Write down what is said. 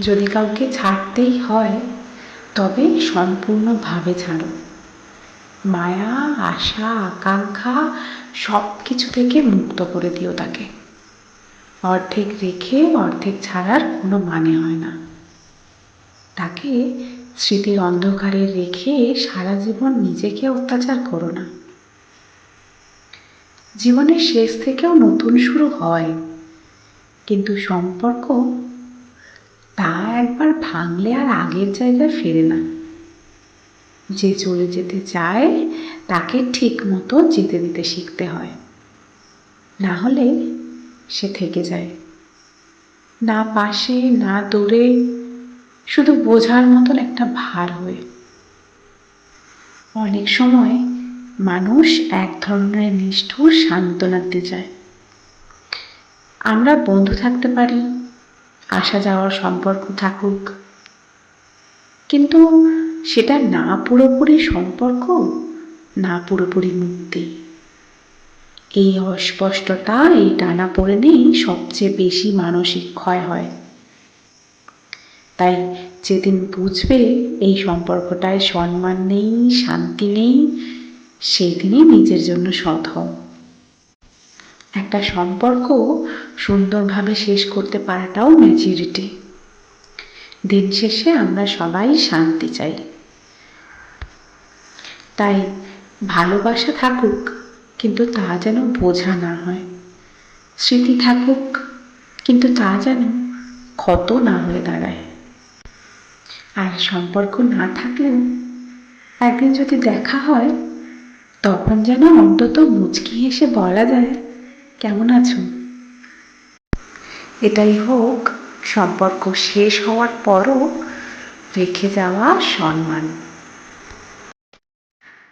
যদি কাউকে ছাড়তেই হয়, তবে সম্পূর্ণভাবে ছাড়ো। মায়া, আশা, আকাঙ্ক্ষা সব কিছু থেকে মুক্ত করে দিও তাকে। অর্ধেক রেখে অর্ধেক ছাড়ার কোনো মানে হয় না। তাকে স্মৃতির অন্ধকারে রেখে সারা জীবন নিজেকে অত্যাচার করো না। জীবনের শেষ থেকেও নতুন শুরু হয়, কিন্তু সম্পর্ক তা একবার ভাঙলে আর আগের জায়গায় ফেরে না। যে চলে যেতে চায়, তাকে ঠিক মতো যেতে দিতে শিখতে হয়। না হলে সে থেকে যায়। না পাশে, না দূরে, শুধু বোঝার মতন একটা ভার হয়ে। অনেক সময় মানুষ এক ধরনের নিষ্ঠুর সান্ত্বনা দিতে চায়। আমরা বন্ধু থাকতে পারি আসা যাওয়ার সম্পর্ক থাকুক। কিন্তু সেটা না পুরোপুরি সম্পর্ক, না পুরোপুরি মুক্তি। এই অস্পষ্টতা, এই টানা পড়ে নেই সবচেয়ে বেশি মানসিক ক্ষয় হয়। তাই যেদিন বুঝবে এই সম্পর্কটায় সম্মান নেই, শান্তি নেই, সেদিনই নিজের জন্য সৎ হও। একটা সম্পর্ক সুন্দরভাবে শেষ করতে পারাটাও ম্যাচিউরিটি দিন শেষে আমরা সবাই শান্তি চাই। তাই ভালোবাসা থাকুক, কিন্তু তা যেন বোঝা না হয়। স্মৃতি থাকুক, কিন্তু তা যেন ক্ষত না হয়ে দাঁড়ায়। আর সম্পর্ক না থাকলেও একদিন যদি দেখা হয়, তখন যেন অন্তত মুচকি এসে বলা যায় কেমন আছো? এটাই হোক সম্পর্ক শেষ হওয়ার পরও রেখে যাওয়া সম্মান।